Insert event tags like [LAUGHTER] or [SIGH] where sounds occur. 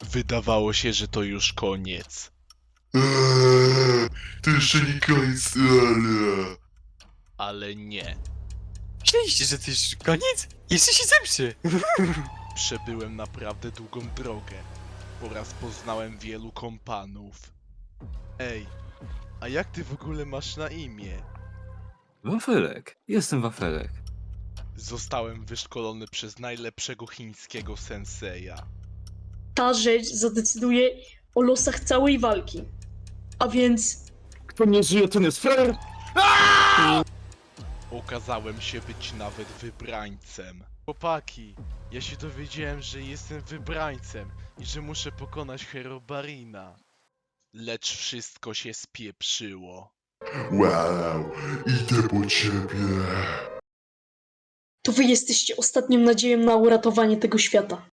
Wydawało się, że to już koniec. Eee, to jeszcze nie koniec, ale... Ale nie. Myśleliście, że to już koniec? Jeszcze się zemszy! [LAUGHS] Przebyłem naprawdę długą drogę. Oraz poznałem wielu kompanów. Ej, a jak ty w ogóle masz na imię? Wafelek. Jestem wafelek. Zostałem wyszkolony przez najlepszego chińskiego senseja. Ta rzecz zadecyduje o losach całej walki. A więc Kto nie żyje, ten jest frajer! Okazałem się być nawet wybrańcem. Chłopaki, ja się dowiedziałem, że jestem wybrańcem i że muszę pokonać Herobarina. Lecz wszystko się spieprzyło. Wow, idę po ciebie. to wy jesteście ostatnią nadzieją na uratowanie tego świata.